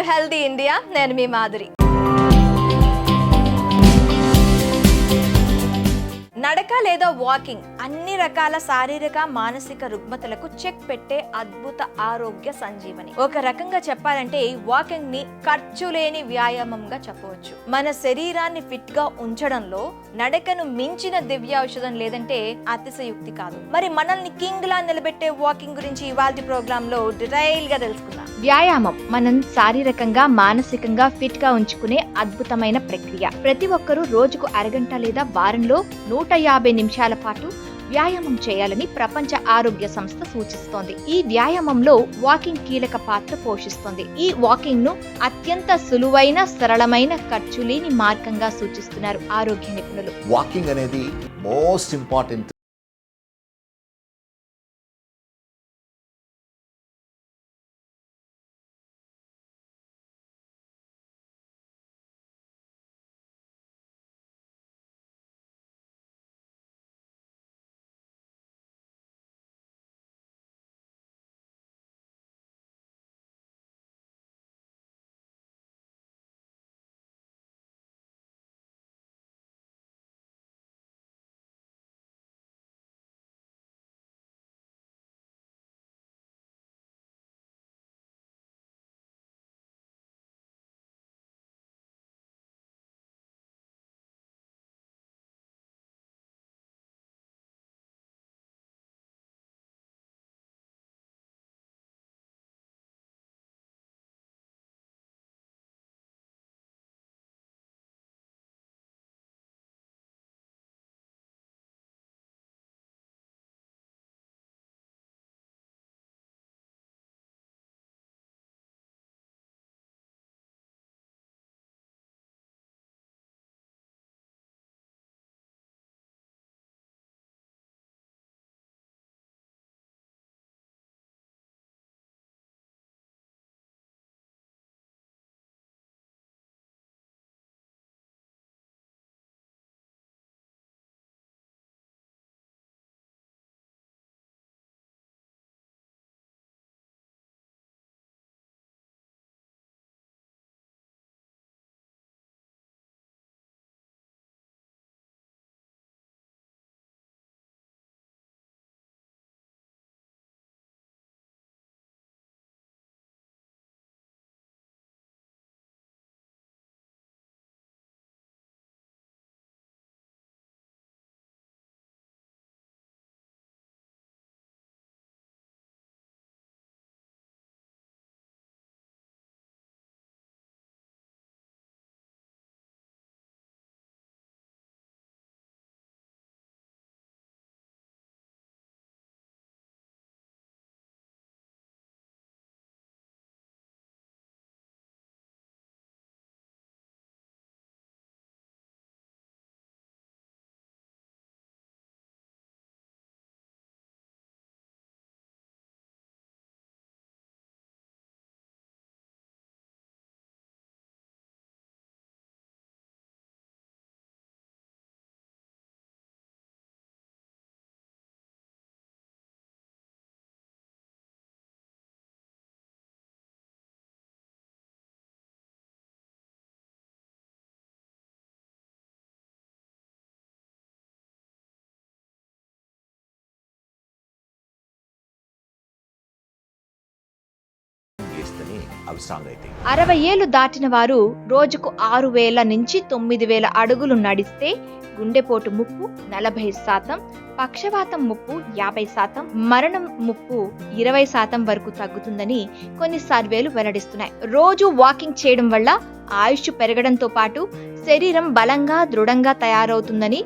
To healthy India నేను మీ మాధురి. నడక లేదా వాకింగ్ అన్ని రకాల శారీరక మానసిక రుగ్మతలకు చెక్ పెట్టే అద్భుత ఆరోగ్య సంజీవని. ఒక రకంగా చెప్పాలంటే వాకింగ్ని ఖర్చు లేని వ్యాయామంగా చెప్పవచ్చు. మన శరీరాన్ని ఫిట్గా ఉంచడంలో నడకను మించిన దివ్య ఔషధం లేదంటే అతిశయుక్తి కాదు. మరి మనల్ని కింగ్ లా నిలబెట్టే వాకింగ్ గురించి ఇవాళ ప్రోగ్రామ్లో డీటెయిల్గా తెలుసుకుందాం. వ్యాయామం మనం శారీరకంగా మానసికంగా ఫిట్గా ఉంచుకునే అద్భుతమైన ప్రక్రియ. ప్రతి ఒక్కరూ రోజుకు అరగంట లేదా వారంలో నూట యాభై నిమిషాల పాటు వ్యాయామం చేయాలని ప్రపంచ ఆరోగ్య సంస్థ సూచిస్తోంది. ఈ వ్యాయామంలో వాకింగ్ కీలక పాత్ర పోషిస్తోంది. ఈ వాకింగ్ను అత్యంత సులువైన సరళమైన ఖర్చు లేని మార్గంగా సూచిస్తున్నారు ఆరోగ్య నిపుణులు. వాకింగ్ అనేది మోస్ట్ ఇంపార్టెంట్ చేస్తేనే అవి స్ట్రాంగ్ అరవై ఏళ్ళు దాటిన వారు రోజుకు ఆరు వేల నుంచి తొమ్మిది వేల అడుగులు నడిస్తే గుండెపోటు ముప్పు నలభై శాతం పక్షవాతం ముప్పు యాభై శాతం మరణం ముప్పు ఇరవై శాతం వరకు తగ్గుతుందని కొన్ని సర్వేలు వెల్లడిస్తున్నాయి. రోజు వాకింగ్ చేయడం వల్ల ఆయుష్ పెరగడంతో పాటు శరీరం బలంగా దృఢంగా తయారవుతుందని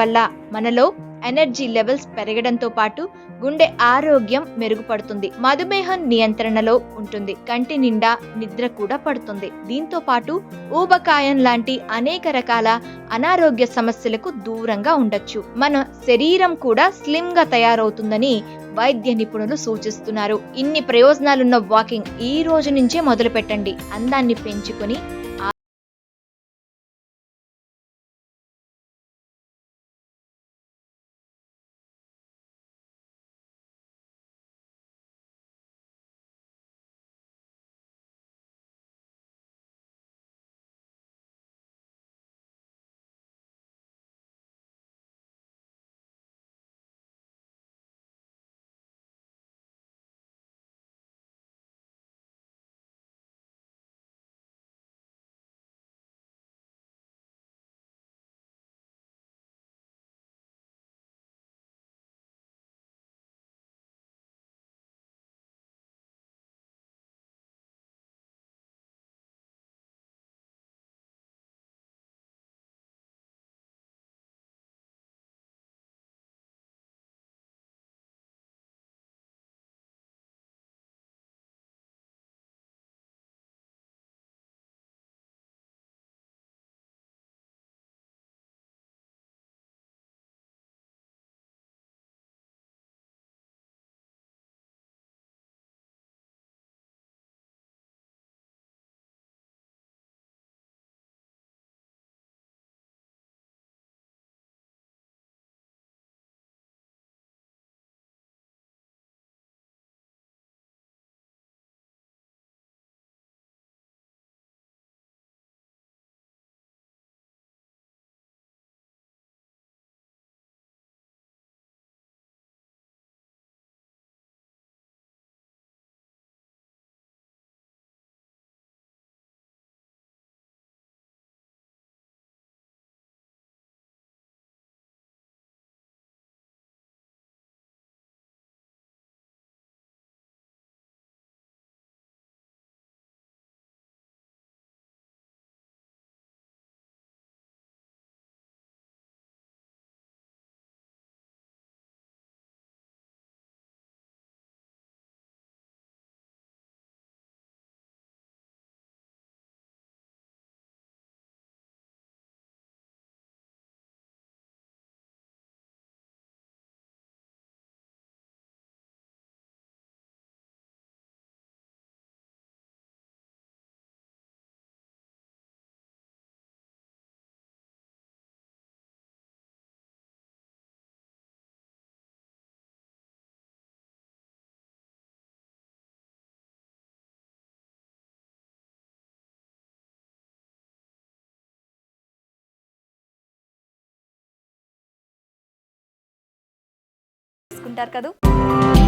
వల్ల మనలో ఎనర్జీ లెవెల్స్ పెరగడంతో పాటు గుండె ఆరోగ్యం మెరుగుపడుతుంది. మధుమేహం నియంత్రణలో ఉంటుంది. కంటి నిండా నిద్ర కూడా పడుతుంది. దీంతో పాటు ఊబకాయం లాంటి అనేక రకాల అనారోగ్య సమస్యలకు దూరంగా ఉండొచ్చు. మన శరీరం కూడా స్లిమ్గా తయారవుతుందని వైద్య నిపుణులు సూచిస్తున్నారు. ఇన్ని ప్రయోజనాలున్న వాకింగ్ ఈ రోజు నుంచే మొదలు పెట్టండి అందాన్ని పెంచుకొని అంటారు కదా?